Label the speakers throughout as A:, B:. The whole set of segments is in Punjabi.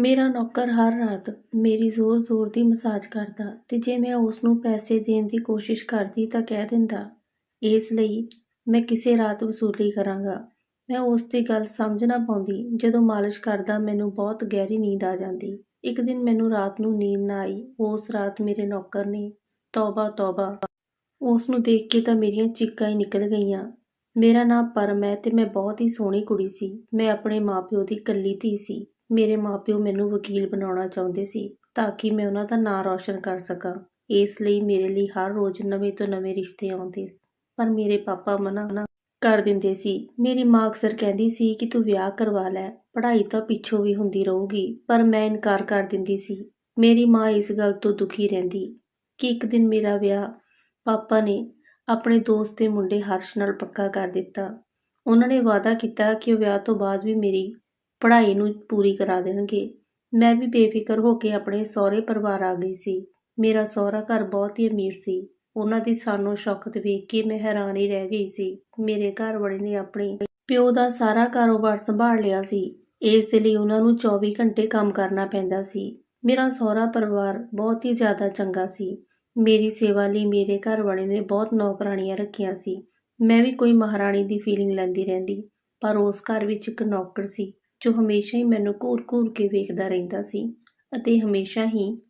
A: ਮੇਰਾ ਨੌਕਰ ਹਰ ਰਾਤ ਮੇਰੀ ਜ਼ੋਰ-ਜ਼ੋਰ ਦੀ ਮਸਾਜ ਕਰਦਾ ਤੇ ਜੇ ਮੈਂ ਉਸ ਨੂੰ ਪੈਸੇ ਦੇਣ ਦੀ ਕੋਸ਼ਿਸ਼ ਕਰਦੀ ਤਾਂ ਕਹਿ ਦਿੰਦਾ, ਇਸ ਲਈ ਮੈਂ ਕਿਸੇ ਰਾਤ ਵਸੂਲੀ ਕਰਾਂਗਾ। ਮੈਂ ਉਸ ਦੀ ਗੱਲ ਸਮਝ ਨਾ ਪਾਉਂਦੀ, ਜਦੋਂ ਮਾਲਿਸ਼ ਕਰਦਾ ਮੈਨੂੰ ਬਹੁਤ ਗਹਿਰੀ ਨੀਂਦ ਆ ਜਾਂਦੀ। ਇੱਕ ਦਿਨ ਮੈਨੂੰ ਰਾਤ ਨੂੰ ਨੀਂਦ ਨਾ ਆਈ, ਉਸ ਰਾਤ ਮੇਰੇ ਨੌਕਰ ਨੇ ਤੌਬਾ ਤੌਬਾ ਉਸ ਨੂੰ ਦੇਖ ਕੇ ਤਾਂ ਮੇਰੀਆਂ ਚੀਕਾਂ ਹੀ ਨਿਕਲ ਗਈਆਂ। ਮੇਰਾ ਨਾਮ ਪਰਮ ਹੈ ਤੇ ਮੈਂ ਬਹੁਤ ਹੀ ਸੋਹਣੀ ਕੁੜੀ ਸੀ। ਮੈਂ ਆਪਣੇ ਮਾਪਿਓ ਦੀ ਇਕੱਲੀ ਧੀ ਸੀ। ਮੇਰੇ ਮਾਪਿਓ ਮੈਨੂੰ ਵਕੀਲ ਬਣਾਉਣਾ ਚਾਹੁੰਦੇ ਸੀ ਤਾਂ ਕਿ ਮੈਂ ਉਹਨਾਂ ਦਾ ਨਾਂ ਰੌਸ਼ਨ ਕਰ ਸਕਾਂ। ਇਸ ਲਈ ਮੇਰੇ ਲਈ ਹਰ ਰੋਜ਼ ਨਵੇਂ ਤੋਂ ਨਵੇਂ ਰਿਸ਼ਤੇ ਆਉਂਦੇ। ਪਰ ਮੇਰੇ ਪਾਪਾ ਮਨਾ ਕਰ ਦਿੰਦੇ ਸੀ। ਮੇਰੀ ਮਾਂ ਅਕਸਰ ਕਹਿੰਦੀ ਸੀ ਕਿ ਤੂੰ ਵਿਆਹ ਕਰਵਾ ਲੈ, ਪੜ੍ਹਾਈ ਤਾਂ ਪਿੱਛੋਂ ਵੀ ਹੁੰਦੀ ਰਹੂਗੀ, ਪਰ ਮੈਂ ਇਨਕਾਰ ਕਰ ਦਿੰਦੀ ਸੀ। ਮੇਰੀ ਮਾਂ ਇਸ ਗੱਲ ਤੋਂ ਦੁਖੀ ਰਹਿੰਦੀ ਕਿ ਇੱਕ ਦਿਨ ਮੇਰਾ ਵਿਆਹ ਪਾਪਾ ਨੇ ਆਪਣੇ ਦੋਸਤ ਦੇ ਮੁੰਡੇ ਹਰਸ਼ ਨਾਲ ਪੱਕਾ ਕਰ ਦਿੱਤਾ। ਉਹਨਾਂ ਨੇ ਵਾਅਦਾ ਕੀਤਾ ਕਿ ਉਹ ਵਿਆਹ ਤੋਂ ਬਾਅਦ ਵੀ ਮੇਰੀ ਪੜ੍ਹਾਈ ਨੂੰ ਪੂਰੀ ਕਰਾ ਦੇਣਗੇ। ਮੈਂ ਵੀ ਬੇਫਿਕਰ ਹੋ ਕੇ ਆਪਣੇ ਸਹੁਰੇ ਪਰਿਵਾਰ ਆ ਗਈ ਸੀ। ਮੇਰਾ ਸਹੁਰਾ ਘਰ ਬਹੁਤ ਹੀ ਅਮੀਰ ਸੀ। ਉਹਨਾਂ ਦੀ ਸਾਨੂੰ ਸ਼ੌਕਤ ਵੇਖ ਕੇ ਮੈਂ ਹੈਰਾਨ ਹੀ ਰਹਿ ਗਈ ਸੀ। ਮੇਰੇ ਘਰ ਵਾਲੇ ਨੇ ਆਪਣੇ ਪਿਓ ਦਾ ਸਾਰਾ ਕਾਰੋਬਾਰ ਸੰਭਾਲ ਲਿਆ ਸੀ। ਇਸ ਦੇ ਲਈ ਉਹਨਾਂ ਨੂੰ 24 ਘੰਟੇ ਕੰਮ ਕਰਨਾ ਪੈਂਦਾ ਸੀ। ਮੇਰਾ ਸਹੁਰਾ ਪਰਿਵਾਰ ਬਹੁਤ ਹੀ ਜ਼ਿਆਦਾ ਚੰਗਾ ਸੀ। ਮੇਰੀ ਸੇਵਾ ਲਈ ਮੇਰੇ ਘਰ ਵਾਲੇ ਨੇ ਬਹੁਤ ਨੌਕਰਾਣੀਆਂ ਰੱਖੀਆਂ ਸੀ। ਮੈਂ ਵੀ ਕੋਈ ਮਹਾਰਾਣੀ ਦੀ ਫੀਲਿੰਗ ਲੈਂਦੀ ਰਹਿੰਦੀ, ਪਰ ਉਸ ਘਰ ਵਿੱਚ ਇੱਕ ਨੌਕਰ ਸੀ। ਜੋ ਹਮੇਸ਼ਾ ਹੀ ਮੈਨੂੰ ਘੂਰ-ਘੂਰ ਕੇ ਵੇਖਦਾ ਰਹਿੰਦਾ ਸੀ ਅਤੇ ਹਮੇਸ਼ਾ ਹੀ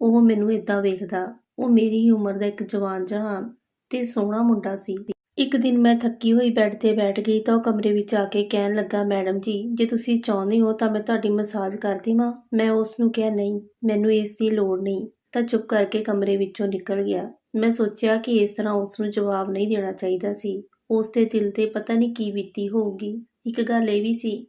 A: ਉਹ ਮੈਨੂੰ ਇਦਾਂ ਵੇਖਦਾ, ਉਹ ਮੇਰੀ ਹੀ ਉਮਰ ਦਾ ਇੱਕ ਜਵਾਨ ਜਹਾਨ ਤੇ ਸੋਹਣਾ ਮੁੰਡਾ ਸੀ। ਇੱਕ ਦਿਨ ਮੈਂ ਥੱਕੀ ਹੋਈ ਬੈੱਡ ਤੇ ਬੈਠ ਗਈ ਤਾਂ ਉਹ ਕਮਰੇ ਵਿੱਚ ਆ ਕੇ ਕਹਿਣ ਲੱਗਾ, ਮੈਡਮ ਜੀ, ਜੇ ਤੁਸੀਂ ਚਾਹੁੰਦੇ ਹੋ ਤਾਂ ਮੈਂ ਤੁਹਾਡੀ ਮਸਾਜ ਕਰ ਦੇਵਾਂ। ਮੈਂ ਉਸ ਨੂੰ ਕਿਹਾ, ਨਹੀਂ, ਮੈਨੂੰ ਇਸ ਦੀ ਲੋੜ ਨਹੀਂ। ਤਾਂ ਚੁੱਪ ਕਰਕੇ ਕਮਰੇ ਵਿੱਚੋਂ ਨਿਕਲ ਗਿਆ। ਮੈਂ ਸੋਚਿਆ ਕਿ ਇਸ ਤਰ੍ਹਾਂ ਉਸ ਨੂੰ ਜਵਾਬ ਨਹੀਂ ਦੇਣਾ ਚਾਹੀਦਾ ਸੀ। ਉਸ ਦੇ ਦਿਲ ਤੇ ਪਤਾ ਨਹੀਂ ਕੀ ਬੀਤੀ ਹੋਊਗੀ। ਇੱਕ ਗੱਲ ਇਹ ਵੀ ਸੀ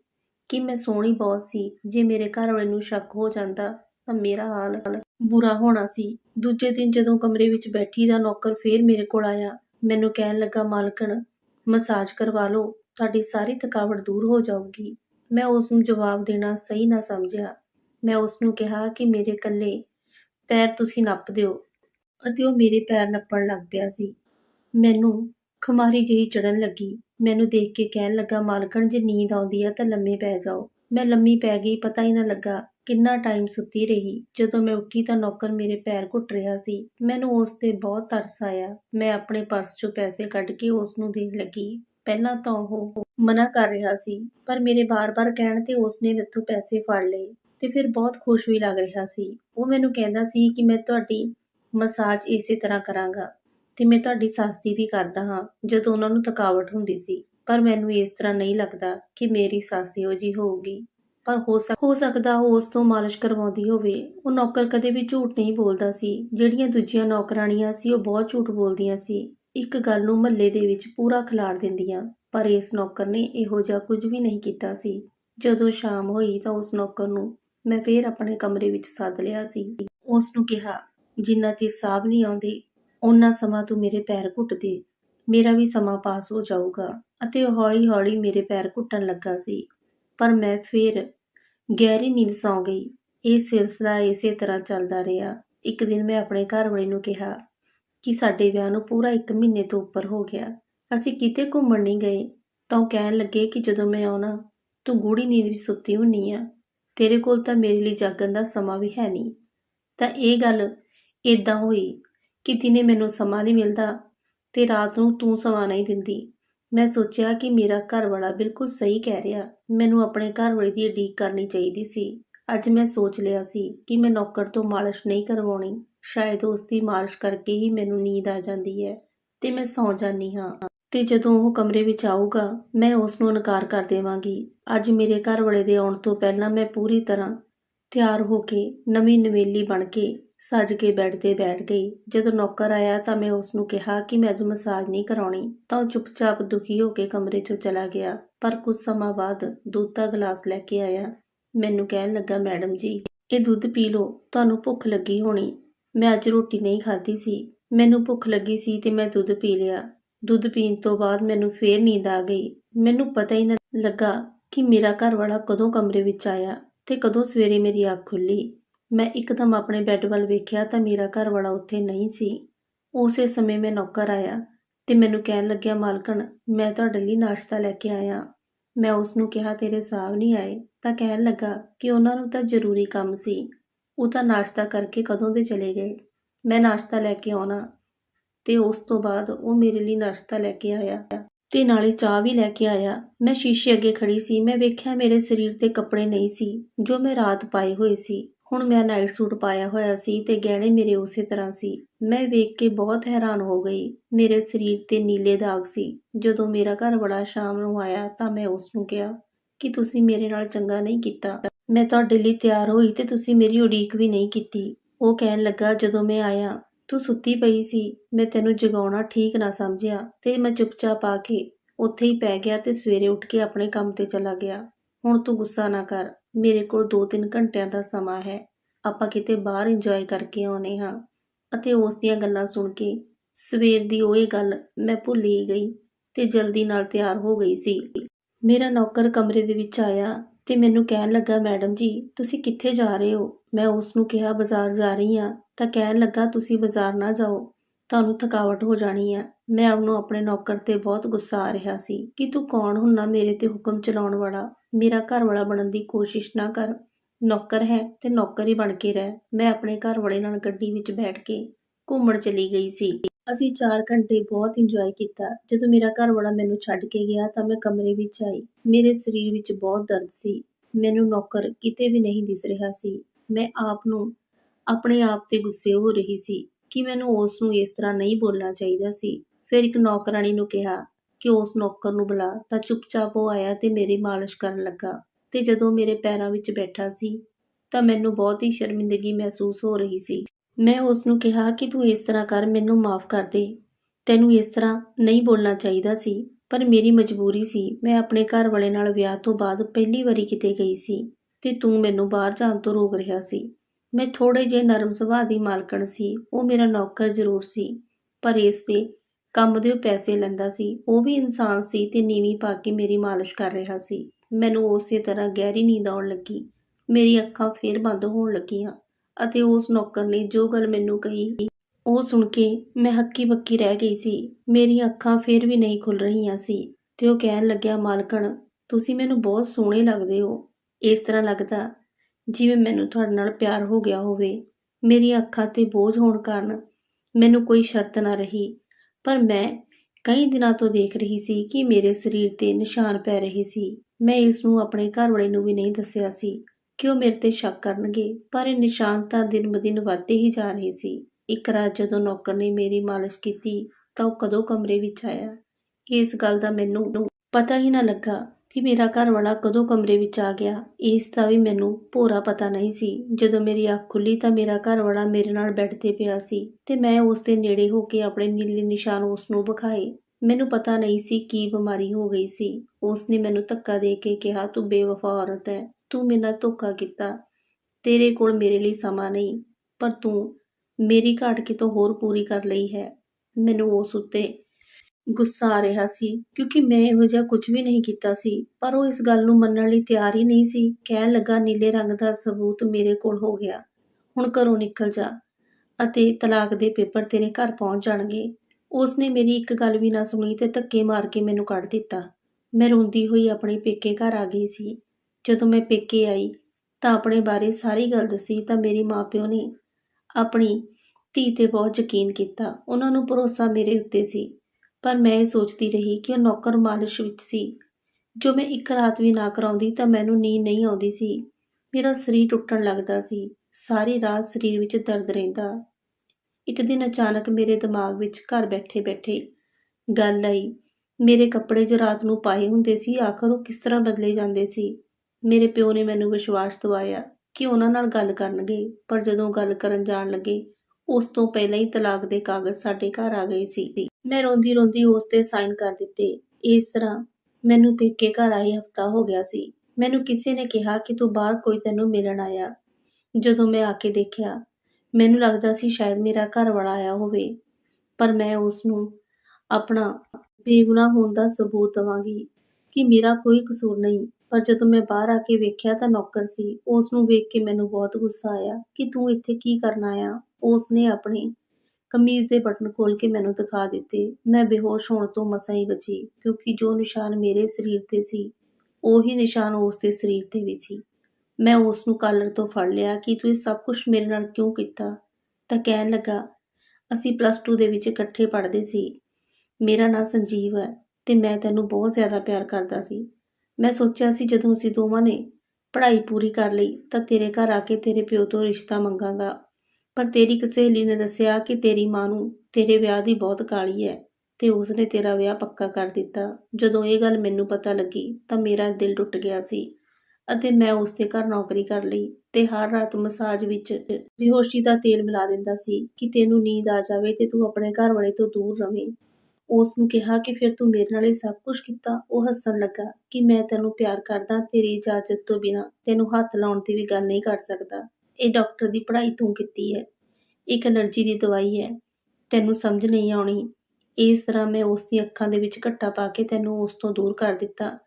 A: ਕਿ ਮੈਂ ਸੋਹਣੀ ਬਹੁਤ ਸੀ। ਜੇ ਮੇਰੇ ਘਰ ਵਾਲੇ ਨੂੰ ਸ਼ੱਕ ਹੋ ਜਾਂਦਾ, ਤਾਂ ਮੇਰਾ ਹਾਲ ਬੁਰਾ ਹੋਣਾ ਸੀ। ਦੂਜੇ ਦਿਨ ਜਦੋਂ ਕਮਰੇ ਵਿੱਚ ਬੈਠੀ ਦਾ ਨੌਕਰ ਫੇਰ ਮੇਰੇ ਕੋਲ ਆਇਆ। ਮੈਨੂੰ ਕਹਿਣ ਲੱਗਾ, ਮਾਲਕਣ, ਮਸਾਜ ਕਰਵਾ ਲਓ, ਤੁਹਾਡੀ ਸਾਰੀ ਥਕਾਵਟ ਦੂਰ ਹੋ ਜਾਊਗੀ। ਮੈਂ ਉਸ ਨੂੰ ਜਵਾਬ ਦੇਣਾ ਸਹੀ ਨਾ ਸਮਝਿਆ। ਮੈਂ ਉਸ ਨੂੰ ਕਿਹਾ ਕਿ ਮੇਰੇ ਇਕੱਲੇ ਪੈਰ ਤੁਸੀਂ ਨੱਪ ਦਿਓ ਅਤੇ ਉਹ ਮੇਰੇ ਪੈਰ ਨੱਪਣ ਲੱਗ ਪਿਆ ਸੀ। ਮੈਨੂੰ ਖਮਾਰੀ ਜਿਹੀ ਚੜਨ ਲੱਗੀ। ਮੈਨੂੰ ਦੇਖ ਕੇ ਕਹਿਣ ਲੱਗਾ, ਮਾਲਕਣ, ਜੇ ਨੀਂਦ ਆਉਂਦੀ ਆ ਤਾਂ ਲੰਮੇ ਪੈ ਜਾਓ। ਮੈਂ ਲੰਮੀ ਪੈ ਗਈ, ਪਤਾ ਹੀ ਨਾ ਲੱਗਾ ਕਿੰਨਾ ਟਾਈਮ ਸੁੱਤੀ ਰਹੀ। ਜਦੋਂ ਮੈਂ ਉੱਠੀ ਤਾਂ ਨੌਕਰ ਮੇਰੇ ਪੈਰ ਘੁੱਟ ਰਿਹਾ ਸੀ। ਮੈਨੂੰ ਉਸ ਤੇ ਬਹੁਤ ਤਰਸ ਆਇਆ। ਮੈਂ ਆਪਣੇ ਪਰਸ 'ਚੋਂ ਪੈਸੇ ਕੱਢ ਕੇ ਉਸ ਨੂੰ ਦੇਣ ਲੱਗੀ। ਪਹਿਲਾਂ ਤਾਂ ਉਹ ਮਨਾ ਕਰ ਰਿਹਾ ਸੀ, ਪਰ ਮੇਰੇ ਬਾਰ-ਬਾਰ ਕਹਿਣ ਤੇ ਉਸ ਨੇ ਮੇਥੋਂ ਪੈਸੇ ਫੜ ਲਏ ਤੇ ਫਿਰ ਬਹੁਤ ਖੁਸ਼ ਵੀ ਲੱਗ ਰਿਹਾ ਸੀ। ਉਹ ਮੈਨੂੰ ਕਹਿੰਦਾ ਸੀ ਕਿ ਮੈਂ ਤੁਹਾਡੀ ਮਸਾਜ ਇਸੇ ਤਰ੍ਹਾਂ ਕਰਾਂਗਾ। ਤੇ ਮੈਂ ਤੁਹਾਡੀ ਸੱਸ ਦੀ ਵੀ ਕਰਦਾ ਹਾਂ, ਜਦੋਂ ਉਹਨਾਂ ਨੂੰ ਥਕਾਵਟ ਹੁੰਦੀ ਸੀ। ਪਰ ਮੈਨੂੰ ਇਸ ਤਰ੍ਹਾਂ ਨਹੀਂ ਲੱਗਦਾ ਕਿ ਮੇਰੀ ਸੱਸ ਇਹੋ ਜੀ ਹੋਊਗੀ। ਪਰ ਹੋ ਸਕਦਾ ਉਹ ਉਸ ਤੋਂ ਮਾਲਿਸ਼ ਕਰਵਾਉਂਦੀ ਹੋਵੇ। ਉਹ ਨੌਕਰ ਕਦੇ ਵੀ ਝੂਠ ਨਹੀਂ ਬੋਲਦਾ ਸੀ। ਜਿਹੜੀਆਂ ਦੂਜੀਆਂ ਨੌਕਰਾਣੀਆਂ ਸੀ, ਉਹ ਬਹੁਤ ਝੂਠ ਬੋਲਦੀਆਂ ਸੀ। ਇੱਕ ਗੱਲ ਨੂੰ ਮਹੱਲੇ ਦੇ ਵਿੱਚ ਪੂਰਾ ਖਿਲਾਰ ਦਿੰਦੀਆਂ। ਪਰ ਇਸ ਨੌਕਰ ਨੇ ਇਹੋ ਜਿਹਾ ਕੁਝ ਵੀ ਨਹੀਂ ਕੀਤਾ ਸੀ। ਜਦੋਂ ਸ਼ਾਮ ਹੋਈ ਤਾਂ ਉਸ ਨੌਕਰ ਨੂੰ ਮੈਂ ਫੇਰ ਆਪਣੇ ਕਮਰੇ ਵਿੱਚ ਸੱਦ ਲਿਆ ਸੀ। ਉਸ ਨੂੰ ਕਿਹਾ, ਜਿੰਨਾ ਚਿਰ ਸਾਹਬ ਨਹੀਂ ਆਉਂਦੀ ਉਹਨਾਂ ਸਮਾਂ ਤੂੰ ਮੇਰੇ ਪੈਰ ਘੁੱਟਦੀ, ਮੇਰਾ ਵੀ ਸਮਾਂ ਪਾਸ ਹੋ ਜਾਊਗਾ ਅਤੇ ਹੌਲੀ-ਹੌਲੀ ਮੇਰੇ ਪੈਰ ਘੁੱਟਣ ਲੱਗਾ ਸੀ। ਪਰ ਮੈਂ ਫੇਰ ਗਹਿਰੀ ਨੀਂਦ ਸੌਂ ਗਈ। ਇਹ ਸਿਲਸਿਲਾ ਇਸੇ ਤਰ੍ਹਾਂ ਚੱਲਦਾ ਰਿਹਾ। ਇੱਕ ਦਿਨ ਮੈਂ ਆਪਣੇ ਘਰ ਵਾਲੇ ਨੂੰ ਕਿਹਾ ਕਿ ਸਾਡੇ ਵਿਆਹ ਨੂੰ ਪੂਰਾ 1 ਮਹੀਨੇ ਤੋਂ ਉੱਪਰ ਹੋ ਗਿਆ। ਅਸੀਂ ਕਿਤੇ ਘੁੰਮਣ ਨਹੀਂ ਗਏ। ਤਾਂ ਉਹ ਕਹਿਣ ਲੱਗੇ ਕਿ ਜਦੋਂ ਮੈਂ ਆਉਣਾ, ਤੂੰ ਗੂੜੀ ਨੀਂਦ ਵਿੱਚ ਸੁੱਤੀ ਹੁੰਨੀ ਆ। ਤੇਰੇ ਕੋਲ ਤਾਂ ਮੇਰੇ ਲਈ ਜਾਗਣ ਦਾ ਸਮਾਂ ਵੀ ਹੈ ਨਹੀਂ। ਤਾਂ ਇਹ ਗੱਲ ਇਦਾਂ ਹੋਈ ਕਿ ਦਿਨੇ ਮੈਨੂੰ ਸਮਾਂ ਨਹੀਂ ਮਿਲਦਾ ਤੇ ਰਾਤ ਨੂੰ ਤੂੰ ਸਮਾਂ ਨਹੀਂ ਦਿੰਦੀ। ਮੈਂ ਸੋਚਿਆ ਕਿ ਮੇਰਾ ਘਰ ਵਾਲਾ ਬਿਲਕੁਲ ਸਹੀ ਕਹਿ ਰਿਹਾ। ਮੈਨੂੰ ਆਪਣੇ ਘਰ ਵਾਲੇ ਦੀ ਉਡੀਕ ਕਰਨੀ ਚਾਹੀਦੀ ਸੀ। ਅੱਜ ਮੈਂ ਸੋਚ ਲਿਆ ਸੀ ਕਿ ਮੈਂ ਨੌਕਰ ਤੋਂ ਮਾਲਿਸ਼ ਨਹੀਂ ਕਰਵਾਉਣੀ। ਸ਼ਾਇਦ ਉਸ ਦੀ ਮਾਲਿਸ਼ ਕਰਕੇ ਹੀ ਮੈਨੂੰ ਨੀਂਦ ਆ ਜਾਂਦੀ ਹੈ ਤੇ ਮੈਂ ਸੌਂ ਜਾਂਦੀ ਹਾਂ। ਤੇ ਜਦੋਂ ਉਹ ਕਮਰੇ ਵਿੱਚ ਆਊਗਾ, ਮੈਂ ਉਸ ਨੂੰ ਇਨਕਾਰ ਕਰ ਦੇਵਾਂਗੀ। ਅੱਜ ਮੇਰੇ ਘਰ ਵਾਲੇ ਦੇ ਆਉਣ ਤੋਂ ਪਹਿਲਾਂ ਮੈਂ ਪੂਰੀ ਤਰ੍ਹਾਂ ਤਿਆਰ ਹੋ ਕੇ ਨਵੀਂ ਨਵੇਲੀ ਬਣ ਕੇ ਸੱਜ ਕੇ ਬੈੱਡ ਤੇ ਬੈਠ ਗਈ। ਜਦੋਂ ਨੌਕਰ ਆਇਆ ਤਾਂ ਮੈਂ ਉਸ ਨੂੰ ਕਿਹਾ ਕਿ ਮੈਂ ਅੱਜ ਮਸਾਜ ਨਹੀਂ ਕਰਾਉਣੀ। ਤਾਂ ਉਹ ਚੁੱਪਚਾਪ ਦੁਖੀ ਹੋ ਕੇ ਕਮਰੇ 'ਚੋਂ ਚਲਾ ਗਿਆ। ਪਰ ਕੁਝ ਸਮਾਂ ਬਾਅਦ ਦੁੱਧ ਦਾ ਗਲਾਸ ਲੈ ਕੇ ਆਇਆ। ਮੈਨੂੰ ਕਹਿਣ ਲੱਗਾ, ਮੈਡਮ ਜੀ, ਇਹ ਦੁੱਧ ਪੀ ਲਓ। ਤੁਹਾਨੂੰ ਭੁੱਖ ਲੱਗੀ ਹੋਣੀ। ਮੈਂ ਅੱਜ ਰੋਟੀ ਨਹੀਂ ਖਾਧੀ ਸੀ। ਮੈਨੂੰ ਭੁੱਖ ਲੱਗੀ ਸੀ ਤੇ ਮੈਂ ਦੁੱਧ ਪੀ ਲਿਆ। ਦੁੱਧ ਪੀਣ ਤੋਂ ਬਾਅਦ ਮੈਨੂੰ ਫੇਰ ਨੀਂਦ ਆ ਗਈ। ਮੈਨੂੰ ਪਤਾ ਹੀ ਨਾ ਲੱਗਾ ਕਿ ਮੇਰਾ ਘਰ ਵਾਲਾ ਕਦੋਂ ਕਮਰੇ ਵਿੱਚ ਆਇਆ ਤੇ ਕਦੋਂ ਸਵੇਰੇ ਮੇਰੀ ਅੱਖ ਖੁੱਲੀ ਮੈਂ ਇੱਕਦਮ ਆਪਣੇ ਬੈੱਡ ਵੱਲ ਵੇਖਿਆ ਤਾਂ ਮੇਰਾ ਘਰ ਵਾਲਾ ਉੱਥੇ ਨਹੀਂ ਸੀ। ਉਸੇ ਸਮੇਂ ਮੈਂ ਨੌਕਰ ਆਇਆ ਤੇ ਮੈਨੂੰ ਕਹਿਣ ਲੱਗਿਆ, ਮਾਲਕਣ, ਮੈਂ ਤੁਹਾਡੇ ਲਈ ਨਾਸ਼ਤਾ ਲੈ ਕੇ ਆਇਆ। ਮੈਂ ਉਸ ਨੂੰ ਕਿਹਾ, ਤੇਰੇ ਸਾਹਬ ਨਹੀਂ ਆਏ? ਤਾਂ ਕਹਿਣ ਲੱਗਾ ਕਿ ਉਹਨਾਂ ਨੂੰ ਤਾਂ ਜ਼ਰੂਰੀ ਕੰਮ ਸੀ। ਉਹ ਤਾਂ ਨਾਸ਼ਤਾ ਕਰਕੇ ਕਦੋਂ ਦੇ ਚਲੇ ਗਏ? ਮੈਂ ਨਾਸ਼ਤਾ ਲੈ ਕੇ ਆਉਣਾ। ਤੇ ਉਸ ਤੋਂ ਬਾਅਦ ਉਹ ਮੇਰੇ ਲਈ ਨਾਸ਼ਤਾ ਲੈ ਕੇ ਆਇਆ ਤੇ ਨਾਲੇ ਚਾਹ ਵੀ ਲੈ ਕੇ ਆਇਆ। ਮੈਂ ਸ਼ੀਸ਼ੇ ਅੱਗੇ ਖੜੀ ਸੀ। ਮੈਂ ਵੇਖਿਆ ਮੇਰੇ ਸਰੀਰ ਤੇ ਕੱਪੜੇ ਨਹੀਂ ਸੀ, ਜੋ ਮੈਂ ਰਾਤ ਪਾਏ ਹੋਏ ਸੀ। ਹੁਣ ਮੈਂ ਨਾਈਟ ਸੂਟ ਪਾਇਆ ਹੋਇਆ ਸੀ ਤੇ ਗਹਿਣੇ ਮੇਰੇ ਉਸੇ ਤਰ੍ਹਾਂ ਸੀ। ਮੈਂ ਵੇਖ ਕੇ ਬਹੁਤ ਹੈਰਾਨ ਹੋ ਗਈ। ਮੇਰੇ ਸਰੀਰ ਤੇ ਨੀਲੇ ਦਾਗ ਸੀ। ਜਦੋਂ ਮੇਰਾ ਘਰ ਬੜਾ ਸ਼ਾਮ ਨੂੰ ਆਇਆ ਤਾਂ ਮੈਂ ਉਸ ਨੂੰ ਕਿਹਾ, ਕਿ ਤੁਸੀਂ ਮੇਰੇ ਨਾਲ ਚੰਗਾ ਨਹੀਂ ਕੀਤਾ? ਮੈਂ ਤੁਹਾਡੇ ਲਈ ਤਿਆਰ ਹੋਈ ਤੇ ਤੁਸੀਂ ਮੇਰੀ ਉਡੀਕ ਵੀ ਨਹੀਂ ਕੀਤੀ। ਉਹ ਕਹਿਣ ਲੱਗਾ, ਜਦੋਂ ਮੈਂ ਆਇਆ, ਤੂੰ ਸੁੱਤੀ ਪਈ ਸੀ। ਮੈਂ ਤੈਨੂੰ ਜਗਾਉਣਾ ਠੀਕ ਨਾ ਸਮਝਿਆ ਤੇ ਮੈਂ ਚੁੱਪਚਾਪ ਆ ਕੇ ਉੱਥੇ ਹੀ ਪੈ ਗਿਆ ਤੇ ਸਵੇਰੇ ਉੱਠ ਕੇ ਆਪਣੇ ਕੰਮ ਤੇ ਚਲਾ ਗਿਆ। ਹੁਣ ਤੂੰ ਗੁੱਸਾ ਨਾ ਕਰ। ਮੇਰੇ ਕੋਲ 2-3 ਘੰਟਿਆਂ ਦਾ ਸਮਾਂ ਹੈ। ਆਪਾਂ ਕਿਤੇ ਬਾਹਰ ਇੰਜੋਏ ਕਰਕੇ ਆਉਨੇ ਹਾਂ ਅਤੇ ਉਸ ਦੀਆਂ ਗੱਲਾਂ ਸੁਣ ਕੇ ਸਵੇਰ ਦੀ ਉਹ ਇਹ ਗੱਲ ਮੈਂ ਭੁੱਲ ਹੀ ਗਈ ਤੇ ਜਲਦੀ ਨਾਲ ਤਿਆਰ ਹੋ ਗਈ ਸੀ। ਮੇਰਾ ਨੌਕਰ ਕਮਰੇ ਦੇ ਵਿੱਚ ਆਇਆ ਤੇ ਮੈਨੂੰ ਕਹਿਣ ਲੱਗਾ, ਮੈਡਮ ਜੀ, ਤੁਸੀਂ ਕਿੱਥੇ ਜਾ ਰਹੇ ਹੋ? ਮੈਂ ਉਸ ਨੂੰ ਕਿਹਾ, ਬਾਜ਼ਾਰ ਜਾ ਰਹੀ ਹਾਂ। ਤਾਂ ਕਹਿਣ ਲੱਗਾ, ਤੁਸੀਂ ਬਾਜ਼ਾਰ ਨਾ ਜਾਓ। ਤੁਹਾਨੂੰ ਥਕਾਵਟ ਹੋ ਜਾਣੀ ਹੈ। ਮੈਂ ਉਹਨੂੰ ਆਪਣੇ ਨੌਕਰ ਤੇ ਬਹੁਤ ਗੁੱਸਾ ਆ ਰਿਹਾ ਸੀ ਕਿ ਤੂੰ ਕੌਣ ਹੁੰਨਾ ਮੇਰੇ ਤੇ ਹੁਕਮ ਚਲਾਉਣ ਵਾਲਾ? ਮੇਰਾ ਘਰ ਵਾਲਾ ਬਣਨ ਦੀ ਕੋਸ਼ਿਸ਼ ਨਾ ਕਰ। ਨੌਕਰ ਹੈ ਤੇ ਨੌਕਰ ਹੀ ਬਣ ਕੇ ਰਹਿ। ਮੈਂ ਆਪਣੇ ਘਰ ਵਾਲੇ ਨਾਲ ਗੱਡੀ ਵਿੱਚ ਬੈਠ ਕੇ ਘੁੰਮਣ ਚਲੀ ਗਈ ਸੀ। ਅਸੀਂ 4 ਘੰਟੇ ਬਹੁਤ ਇੰਜੋਏ ਕੀਤਾ। ਜਦੋਂ ਮੇਰਾ ਘਰ ਵਾਲਾ ਮੈਨੂੰ ਛੱਡ ਕੇ ਗਿਆ ਤਾਂ ਮੈਂ ਕਮਰੇ ਵਿੱਚ ਆਈ। ਮੇਰੇ ਸਰੀਰ ਵਿੱਚ ਬਹੁਤ ਦਰਦ ਸੀ। ਮੈਨੂੰ ਨੌਕਰ ਕਿਤੇ ਵੀ ਨਹੀਂ ਦਿਸ ਰਿਹਾ ਸੀ। ਮੈਂ ਆਪ ਨੂੰ ਆਪਣੇ ਆਪ ਤੇ ਗੁੱਸੇ ਹੋ ਰਹੀ ਸੀ। ਕਿ ਮੈਨੂੰ ਉਸ ਨੂੰ ਇਸ ਤਰ੍ਹਾਂ ਨਹੀਂ ਬੋਲਣਾ ਚਾਹੀਦਾ ਸੀ। ਫਿਰ ਇੱਕ ਨੌਕਰਾਣੀ ਨੂੰ ਕਿਹਾ ਕਿ ਉਸ ਨੌਕਰ ਨੂੰ ਬੁਲਾ। ਤਾਂ ਚੁੱਪਚਾਪ ਉਹ ਆਇਆ ਤੇ ਮੇਰੀ ਮਾਲਿਸ਼ ਕਰਨ ਲੱਗਾ। ਤੇ ਜਦੋਂ ਮੇਰੇ ਪੈਰਾਂ ਵਿੱਚ ਬੈਠਾ ਸੀ, ਤਾਂ ਮੈਨੂੰ ਬਹੁਤ ਹੀ ਸ਼ਰਮਿੰਦਗੀ ਮਹਿਸੂਸ ਹੋ ਰਹੀ ਸੀ। ਮੈਂ ਉਸ ਨੂੰ ਕਿਹਾ ਕਿ ਤੂੰ ਇਸ ਤਰ੍ਹਾਂ ਕਰ, ਮੈਨੂੰ ਮਾਫ ਕਰ ਦੇ। ਤੈਨੂੰ ਇਸ ਤਰ੍ਹਾਂ ਨਹੀਂ ਬੋਲਣਾ ਚਾਹੀਦਾ ਸੀ, ਪਰ ਮੇਰੀ ਮਜਬੂਰੀ ਸੀ। ਮੈਂ ਆਪਣੇ ਘਰ ਵਾਲੇ ਨਾਲ ਵਿਆਹ ਤੋਂ ਬਾਅਦ ਪਹਿਲੀ ਵਾਰੀ ਕਿਤੇ ਗਈ ਸੀ ਤੇ ਤੂੰ ਮੈਨੂੰ ਬਾਹਰ ਜਾਣ ਤੋਂ ਰੋਕ ਰਿਹਾ ਸੀ। ਮੈਂ ਥੋੜੇ ਜਿਹੇ ਨਰਮ ਸੁਭਾਅ ਦੀ ਮਾਲਕਣ ਸੀ, ਉਹ ਮੇਰਾ ਨੌਕਰ ਜ਼ਰੂਰ ਸੀ, ਪਰ ਇਸ ਦੇ ਕੰਮ ਦੇ ਉਹ ਪੈਸੇ ਲੈਂਦਾ ਸੀ, ਉਹ ਵੀ ਇਨਸਾਨ ਸੀ ਤੇ ਨੀਵੀਂ ਪਾ ਕੇ ਮੇਰੀ ਮਾਲਿਸ਼ ਕਰ ਰਿਹਾ ਸੀ। ਮੈਨੂੰ ਉਸੇ ਤਰ੍ਹਾਂ ਗਹਿਰੀ ਨੀਂਦ ਆਉਣ ਲੱਗੀ, ਮੇਰੀ ਅੱਖਾਂ ਫੇਰ ਬੰਦ ਹੋਣ ਲੱਗੀਆਂ ਅਤੇ ਉਸ ਨੌਕਰ ਨੇ ਜੋ ਗੱਲ ਮੈਨੂੰ ਕਹੀ, ਉਹ ਸੁਣ ਕੇ ਮੈਂ ਹੱਕੀ ਬੱਕੀ ਰਹਿ ਗਈ ਸੀ, ਮੇਰੀਆਂ ਅੱਖਾਂ ਫੇਰ ਵੀ ਨਹੀਂ ਖੁੱਲ ਰਹੀਆਂ ਸੀ ਤੇ ਉਹ ਕਹਿਣ ਲੱਗਿਆ, ਮਾਲਕਣ, ਤੁਸੀਂ ਮੈਨੂੰ ਬਹੁਤ ਸੋਹਣੇ ਲੱਗਦੇ ਹੋ, ਇਸ ਤਰ੍ਹਾਂ ਲੱਗਦਾ ਜਿਵੇਂ ਮੈਨੂੰ ਤੁਹਾਡੇ ਨਾਲ ਪਿਆਰ ਹੋ ਗਿਆ ਹੋਵੇ, ਮੇਰੀਆਂ ਅੱਖਾਂ ਤੇ ਬੋਝ ਹੋਣ ਕਾਰਨ ਮੈਨੂੰ ਕੋਈ ਸ਼ਰਤ ਨਾ ਰਹੀ। ਪਰ ਮੈਂ ਕਈ ਦਿਨਾਂ ਤੋਂ ਦੇਖ ਰਹੀ ਸੀ ਕਿ ਮੇਰੇ ਸਰੀਰ ਤੇ ਨਿਸ਼ਾਨ ਪੈ ਰਹੇ ਸੀ। ਮੈਂ ਇਸ ਨੂੰ ਆਪਣੇ ਘਰ ਵਾਲੇ ਨੂੰ ਵੀ ਨਹੀਂ ਦੱਸਿਆ ਸੀ ਕਿ ਉਹ ਮੇਰੇ ਤੇ ਸ਼ੱਕ ਕਰਨਗੇ, ਪਰ ਇਹ ਨਿਸ਼ਾਨ ਤਾਂ ਦਿਨ-ਬਦਿਨ ਵਧਦੇ ਹੀ ਜਾ ਰਹੇ ਸੀ। ਇੱਕ ਰਾਤ ਜਦੋਂ ਨੌਕਰ ਨੇ ਮੇਰੀ ਮਾਲਿਸ਼ ਕੀਤੀ ਤਾਂ ਉਹ ਕਦੋਂ ਕਮਰੇ ਵਿੱਚ ਆਇਆ? ਇਸ ਗੱਲ ਦਾ ਮੈਨੂੰ ਪਤਾ ਹੀ ਨਾ ਲੱਗਾ। ਕਿ ਮੇਰਾ ਘਰ ਵਾਲਾ ਕਦੋਂ ਕਮਰੇ ਵਿੱਚ ਆ ਗਿਆ, ਇਸ ਦਾ ਵੀ ਮੈਨੂੰ ਭੋਰਾ ਪਤਾ ਨਹੀਂ ਸੀ। ਜਦੋਂ ਮੇਰੀ ਅੱਖ ਖੁੱਲੀ ਤਾਂ ਮੇਰਾ ਘਰ ਵਾਲਾ ਮੇਰੇ ਨਾਲ ਬੈੱਡ ਤੇ ਪਿਆ ਸੀ ਤੇ ਮੈਂ ਉਸ ਦੇ ਨੇੜੇ ਹੋ ਕੇ ਆਪਣੇ ਨੀਲੇ ਨਿਸ਼ਾਨ ਉਸ ਨੂੰ ਵਿਖਾਏ। ਮੈਨੂੰ ਪਤਾ ਨਹੀਂ ਸੀ ਕੀ ਬਿਮਾਰੀ ਹੋ ਗਈ ਸੀ। ਉਸ ਨੇ ਮੈਨੂੰ ਧੱਕਾ ਦੇ ਕੇ ਕਿਹਾ, ਤੂੰ ਬੇਵਫਾ ਔਰਤ ਹੈ, ਤੂੰ ਮੇਰਾ ਧੋਖਾ ਕੀਤਾ। ਤੇਰੇ ਕੋਲ ਮੇਰੇ ਲਈ ਸਮਾਂ ਨਹੀਂ, ਪਰ ਤੂੰ ਮੇਰੀ ਘਾਟ ਕਿਤੋਂ ਹੋਰ ਪੂਰੀ ਕਰ ਲਈ ਹੈ। ਮੈਨੂੰ ਉਸ ਉੱਤੇ ਗੁੱਸਾ ਆ ਰਿਹਾ ਸੀ, ਕਿਉਂਕਿ ਮੈਂ ਇਹੋ ਜਿਹਾ ਕੁਝ ਵੀ ਨਹੀਂ ਕੀਤਾ ਸੀ, ਪਰ ਉਹ ਇਸ ਗੱਲ ਨੂੰ ਮੰਨਣ ਲਈ ਤਿਆਰ ਹੀ ਨਹੀਂ ਸੀ। ਕਹਿਣ ਲੱਗਾ, ਨੀਲੇ ਰੰਗ ਦਾ ਸਬੂਤ ਮੇਰੇ ਕੋਲ ਹੋ ਗਿਆ। ਹੁਣ ਘਰੋਂ ਨਿਕਲ ਜਾ ਅਤੇ ਤਲਾਕ ਦੇ ਪੇਪਰ ਤੇਰੇ ਘਰ ਪਹੁੰਚ ਜਾਣਗੇ। ਉਸ ਨੇ ਮੇਰੀ ਇੱਕ ਗੱਲ ਵੀ ਨਾ ਸੁਣੀ ਤੇ ਧੱਕੇ ਮਾਰ ਕੇ ਮੈਨੂੰ ਕੱਢ ਦਿੱਤਾ। ਮੈਂ ਰੋਂਦੀ ਹੋਈ ਆਪਣੇ ਪੇਕੇ ਘਰ ਆ ਗਈ ਸੀ। ਜਦੋਂ ਮੈਂ ਪੇਕੇ ਆਈ ਤਾਂ ਆਪਣੇ ਬਾਰੇ ਸਾਰੀ ਗੱਲ ਦੱਸੀ ਤਾਂ ਮੇਰੀ ਮਾਪਿਓ ਨੇ ਆਪਣੀ ਧੀ ਤੇ ਬਹੁਤ ਯਕੀਨ ਕੀਤਾ। ਉਹਨਾਂ ਨੂੰ ਭਰੋਸਾ ਮੇਰੇ ਉੱਤੇ ਸੀ। ਪਰ ਮੈਂ ਇਹ ਸੋਚਦੀ ਰਹੀ ਕਿ ਉਹ ਨੌਕਰ ਮਾਲਿਸ਼ ਵਿੱਚ ਸੀ। ਜੋ ਮੈਂ ਇੱਕ ਰਾਤ ਵੀ ਨਾ ਕਰਾਉਂਦੀ ਤਾਂ ਮੈਨੂੰ ਨੀਂਦ ਨਹੀਂ ਆਉਂਦੀ ਸੀ। ਮੇਰਾ ਸਰੀਰ ਟੁੱਟਣ ਲੱਗਦਾ ਸੀ। ਸਾਰੀ ਰਾਤ ਸਰੀਰ ਵਿੱਚ ਦਰਦ ਰਹਿੰਦਾ। ਇੱਕ ਦਿਨ ਅਚਾਨਕ ਮੇਰੇ ਦਿਮਾਗ ਵਿੱਚ ਘਰ ਬੈਠੇ ਬੈਠੇ ਗੱਲ ਆਈ। ਮੇਰੇ ਕੱਪੜੇ ਜੋ ਰਾਤ ਨੂੰ ਪਾਏ ਹੁੰਦੇ ਸੀ, ਆਖਰ ਉਹ ਕਿਸ ਤਰ੍ਹਾਂ ਬਦਲੇ ਜਾਂਦੇ ਸੀ? ਮੇਰੇ ਪਿਓ ਨੇ ਮੈਨੂੰ ਵਿਸ਼ਵਾਸ ਦਿਵਾਇਆ ਕਿ ਉਹਨਾਂ ਨਾਲ ਗੱਲ ਕਰਨਗੇ, ਪਰ ਜਦੋਂ ਗੱਲ ਕਰਨ ਜਾਣ ਲੱਗੇ ਉਸ ਤੋਂ ਪਹਿਲਾਂ ਹੀ ਤਲਾਕ ਦੇ ਕਾਗਜ਼ ਸਾਡੇ ਘਰ ਆ ਗਏ ਸੀ। ਮੈਂ ਰੋਂਦੀ ਰੋਂਦੀ ਉਸ ਤੇ ਸਾਈਨ ਕਰ ਦਿੱਤੇ। ਇਸ ਤਰ੍ਹਾਂ ਮੈਨੂੰ ਪੇਕੇ ਘਰ ਆਏ ਹਫਤਾ ਹੋ ਗਿਆ ਸੀ। ਮੈਨੂੰ ਕਿਸੇ ਨੇ ਕਿਹਾ ਕਿ ਤੂੰ ਬਾਹਰ ਕੋਈ ਤੈਨੂੰ ਮਿਲਣ ਆਇਆ। ਜਦੋਂ ਮੈਂ ਆ ਕੇ ਦੇਖਿਆ, ਮੈਨੂੰ ਲੱਗਦਾ ਸੀ ਸ਼ਾਇਦ ਮੇਰਾ ਘਰ ਵਾਲਾ ਆਇਆ ਹੋਵੇ। ਪਰ ਮੈਂ ਉਸ ਨੂੰ ਆਪਣਾ ਬੇਗੁਨਾਹ ਹੋਣ ਦਾ ਸਬੂਤ ਦਵਾਂਗੀ ਕਿ ਮੇਰਾ ਕੋਈ ਕਸੂਰ ਨਹੀਂ। ਪਰ ਜਦੋਂ ਮੈਂ ਬਾਹਰ ਆ ਕੇ ਵੇਖਿਆ ਤਾਂ ਨੌਕਰ ਸੀ। ਉਸ ਨੂੰ ਵੇਖ ਕੇ ਮੈਨੂੰ ਬਹੁਤ ਗੁੱਸਾ ਆਇਆ ਕਿ ਤੂੰ ਇੱਥੇ ਕੀ ਕਰਨ ਆਇਆ। ਉਸਨੇ ਆਪਣੀ ਕਮੀਜ਼ ਦੇ ਬਟਨ ਖੋਲ ਕੇ ਮੈਨੂੰ ਦਿਖਾ ਦਿੱਤੇ। ਮੈਂ ਬੇਹੋਸ਼ ਹੋਣ ਤੋਂ ਮਸਾਂ ਹੀ ਬਚੀ, ਕਿਉਂਕਿ ਜੋ ਨਿਸ਼ਾਨ ਮੇਰੇ ਸਰੀਰ ਤੇ ਸੀ, ਉਹੀ ਨਿਸ਼ਾਨ ਉਸ ਦੇ ਸਰੀਰ ਤੇ ਵੀ ਸੀ। ਮੈਂ ਉਸ ਨੂੰ ਕਾਲਰ ਤੋਂ ਫੜ ਲਿਆ, ਕਿ ਤੂੰ ਇਹ ਸਭ ਕੁਝ ਮੇਰੇ ਨਾਲ ਕਿਉਂ ਕੀਤਾ? ਤਾਂ ਕਹਿਣ ਲੱਗਾ, ਅਸੀਂ ਪਲੱਸ 2 ਦੇ ਵਿੱਚ ਇਕੱਠੇ ਪੜ੍ਹਦੇ ਸੀ। ਮੇਰਾ ਨਾਂ ਸੰਜੀਵ ਹੈ ਤੇ ਮੈਂ ਤੈਨੂੰ ਬਹੁਤ ਜ਼ਿਆਦਾ ਪਿਆਰ ਕਰਦਾ ਸੀ। ਮੈਂ ਸੋਚਿਆ ਸੀ ਜਦੋਂ ਅਸੀਂ ਦੋਵਾਂ ਨੇ ਪੜ੍ਹਾਈ ਪੂਰੀ ਕਰ ਲਈ ਤਾਂ ਤੇਰੇ ਘਰ ਆ ਕੇ ਤੇਰੇ ਪਿਓ ਤੋਂ ਰਿਸ਼ਤਾ ਮੰਗਾਂਗਾ। ਪਰ ਤੇਰੀ ਇੱਕ ਸਹੇਲੀ ਨੇ ਦੱਸਿਆ ਕਿ ਤੇਰੀ ਮਾਂ ਨੂੰ ਤੇਰੇ ਵਿਆਹ ਦੀ ਬਹੁਤ ਕਾਹਲੀ ਹੈ ਤੇ ਉਸਨੇ ਤੇਰਾ ਵਿਆਹ ਪੱਕਾ ਕਰ ਦਿੱਤਾ। ਜਦੋਂ ਇਹ ਗੱਲ ਮੈਨੂੰ ਪਤਾ ਲੱਗੀ ਤਾਂ ਮੇਰਾ ਦਿਲ ਟੁੱਟ ਗਿਆ ਸੀ ਅਤੇ ਮੈਂ ਉਸ ਦੇ ਘਰ ਨੌਕਰੀ ਕਰ ਲਈ ਤੇ ਹਰ ਰਾਤ ਮਸਾਜ ਵਿੱਚ ਬੇਹੋਸ਼ੀ ਦਾ ਤੇਲ ਮਿਲਾ ਦਿੰਦਾ ਸੀ ਕਿ ਤੈਨੂੰ ਨੀਂਦ ਆ ਜਾਵੇ ਤੇ ਤੂੰ ਆਪਣੇ ਘਰ ਵਾਲੇ ਤੋਂ ਦੂਰ ਰਵੇਂ। ਉਸ ਨੂੰ ਕਿਹਾ ਕਿ ਫਿਰ ਤੂੰ ਮੇਰੇ ਨਾਲ ਇਹ ਸਭ ਕੁਝ ਕੀਤਾ। ਉਹ ਹੱਸਣ ਲੱਗਾ ਕਿ ਮੈਂ ਤੈਨੂੰ ਪਿਆਰ ਕਰਦਾ, ਤੇਰੀ ਇਜਾਜ਼ਤ ਤੋਂ ਬਿਨਾ ਤੈਨੂੰ ਹੱਥ ਲਾਉਣ ਦੀ ਵੀ ਗੱਲ ਨਹੀਂ ਕਰ ਸਕਦਾ। ਇਹ ਡਾਕਟਰ ਦੀ ਪੜ੍ਹਾਈ ਤੂੰ ਕੀਤੀ ਹੈ, ਇੱਕ ਅਲਰਜੀ ਦੀ ਦਵਾਈ ਹੈ, ਤੈਨੂੰ ਸਮਝ ਨਹੀਂ ਆਉਣੀ। ਇਸ ਤਰ੍ਹਾਂ ਮੈਂ ਉਸ ਦੀ ਅੱਖਾਂ ਦੇ ਵਿੱਚ ਘੱਟਾ ਪਾ ਕੇ ਤੈਨੂੰ ਉਸ ਤੋਂ ਦੂਰ ਕਰ ਦਿੱਤਾ।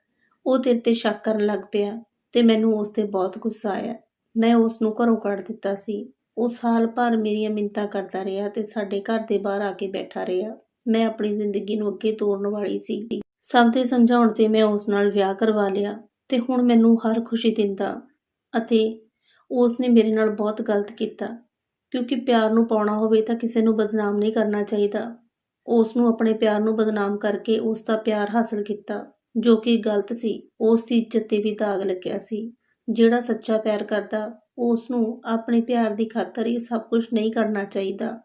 A: ਉਹ ਤੇਰੇ ਤੇ ਸ਼ੱਕ ਕਰਨ ਲੱਗ ਪਿਆ ਤੇ ਮੈਨੂੰ ਉਸ ਤੇ ਬਹੁਤ ਗੁੱਸਾ ਆਇਆ। ਮੈਂ ਉਸ ਨੂੰ ਘਰੋਂ ਕੱਢ ਦਿੱਤਾ ਸੀ। ਉਹ ਸਾਲ ਭਰ ਮੇਰੀਆਂ ਮਿੰਤਾਂ ਕਰਦਾ ਰਿਹਾ ਤੇ ਸਾਡੇ ਘਰ ਦੇ ਬਾਹਰ ਆ ਕੇ ਬੈਠਾ ਰਿਹਾ। ਮੈਂ ਆਪਣੀ ਜ਼ਿੰਦਗੀ ਨੂੰ ਅੱਗੇ ਤੋਰਨ ਵਾਲੀ ਸੀ। ਸਭ ਦੇ ਸਮਝਾਉਣ ਤੇ ਮੈਂ ਉਸ ਨਾਲ ਵਿਆਹ ਕਰਵਾ ਲਿਆ ਤੇ ਹੁਣ ਮੈਨੂੰ ਹਰ ਖੁਸ਼ੀ ਦਿੰਦਾ ਅਤੇ ਉਸ ਨੇ ਮੇਰੇ ਨਾਲ ਬਹੁਤ ਗਲਤ ਕੀਤਾ। ਕਿਉਂਕਿ ਪਿਆਰ ਨੂੰ ਪਾਉਣਾ ਹੋਵੇ ਤਾਂ ਕਿਸੇ ਨੂੰ ਬਦਨਾਮ ਨਹੀਂ ਕਰਨਾ ਚਾਹੀਦਾ। ਉਸ ਨੂੰ ਆਪਣੇ ਪਿਆਰ ਨੂੰ ਬਦਨਾਮ ਕਰਕੇ ਉਸ ਦਾ ਪਿਆਰ ਹਾਸਲ ਕੀਤਾ, ਜੋ ਕਿ ਗਲਤ ਸੀ। ਉਸ ਦੀ ਇੱਜ਼ਤ ਤੇ ਵੀ ਦਾਗ ਲੱਗਿਆ ਸੀ। ਜਿਹੜਾ ਸੱਚਾ ਪਿਆਰ ਕਰਦਾ ਉਸ ਨੂੰ ਆਪਣੇ ਪਿਆਰ ਦੀ ਖਾਤਰ ਇਹ ਸਭ ਕੁਝ ਨਹੀਂ ਕਰਨਾ ਚਾਹੀਦਾ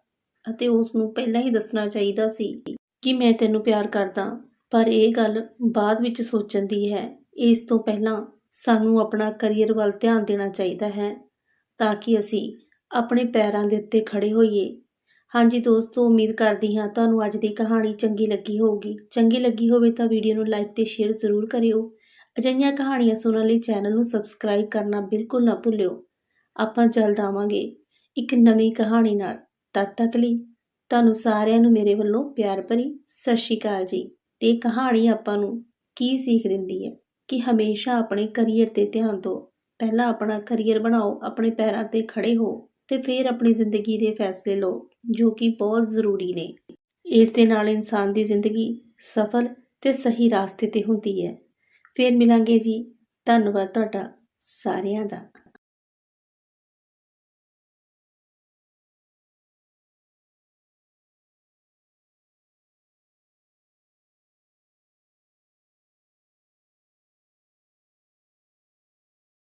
A: ਅਤੇ ਉਸ ਨੂੰ ਪਹਿਲਾਂ ਹੀ ਦੱਸਣਾ ਚਾਹੀਦਾ ਸੀ ਕਿ ਮੈਂ ਤੈਨੂੰ ਪਿਆਰ ਕਰਦਾ। ਪਰ ਇਹ ਗੱਲ ਬਾਅਦ ਵਿੱਚ ਸੋਚਣ ਦੀ ਹੈ। ਇਸ ਤੋਂ ਪਹਿਲਾਂ ਸਾਨੂੰ ਆਪਣਾ ਕਰੀਅਰ ਵੱਲ ਧਿਆਨ ਦੇਣਾ ਚਾਹੀਦਾ ਹੈ ਤਾਂ ਕਿ ਅਸੀਂ ਆਪਣੇ ਪੈਰਾਂ ਦੇ ਉੱਤੇ ਖੜੇ ਹੋਈਏ। ਹਾਂਜੀ ਦੋਸਤੋ, ਉਮੀਦ ਕਰਦੀ ਹਾਂ ਤੁਹਾਨੂੰ ਅੱਜ ਦੀ ਕਹਾਣੀ ਚੰਗੀ ਲੱਗੀ ਹੋਊਗੀ। ਚੰਗੀ ਲੱਗੀ ਹੋਵੇ ਤਾਂ ਵੀਡੀਓ ਨੂੰ ਲਾਈਕ ਤੇ ਸ਼ੇਅਰ ਜ਼ਰੂਰ ਕਰਿਓ। ਅਜਿਹੀਆਂ ਕਹਾਣੀਆਂ ਸੁਣਨ ਲਈ ਚੈਨਲ ਨੂੰ ਸਬਸਕ੍ਰਾਈਬ ਕਰਨਾ ਬਿਲਕੁਲ ਨਾ ਭੁੱਲਿਓ। ਆਪਾਂ ਜਲਦ ਆਵਾਂਗੇ ਇੱਕ ਨਵੀਂ ਕਹਾਣੀ ਨਾਲ। ਤਦ ਤੱਕ ਲਈ ਤੁਹਾਨੂੰ ਸਾਰਿਆਂ ਨੂੰ ਮੇਰੇ ਵੱਲੋਂ ਪਿਆਰ ਭਰੀ ਸਤਿ ਸ਼੍ਰੀ ਅਕਾਲ ਜੀ। ਤੇ ਕਹਾਣੀ ਆਪਾਂ ਨੂੰ ਕੀ ਸਿੱਖ ਦਿੰਦੀ ਹੈ? ਕਿ ਹਮੇਸ਼ਾ ਆਪਣੇ ਕੈਰੀਅਰ ਤੇ ਧਿਆਨ ਦਿਓ। ਪਹਿਲਾਂ ਆਪਣਾ ਕੈਰੀਅਰ ਬਣਾਓ, ਆਪਣੇ ਪੈਰਾਂ ਤੇ ਖੜੇ ਹੋ ਤੇ ਫਿਰ ਆਪਣੀ ਜ਼ਿੰਦਗੀ ਦੇ ਫੈਸਲੇ ਲਓ, ਜੋ ਕਿ ਬਹੁਤ ਜ਼ਰੂਰੀ ਨੇ। ਇਸ ਦੇ ਨਾਲ ਇਨਸਾਨ ਦੀ ਜ਼ਿੰਦਗੀ ਸਫਲ ਤੇ ਸਹੀ ਰਾਸਤੇ ਤੇ ਹੁੰਦੀ ਹੈ। ਫਿਰ ਮਿਲਾਂਗੇ ਜੀ। ਧੰਨਵਾਦ ਤੁਹਾਡਾ ਸਾਰਿਆਂ ਦਾ।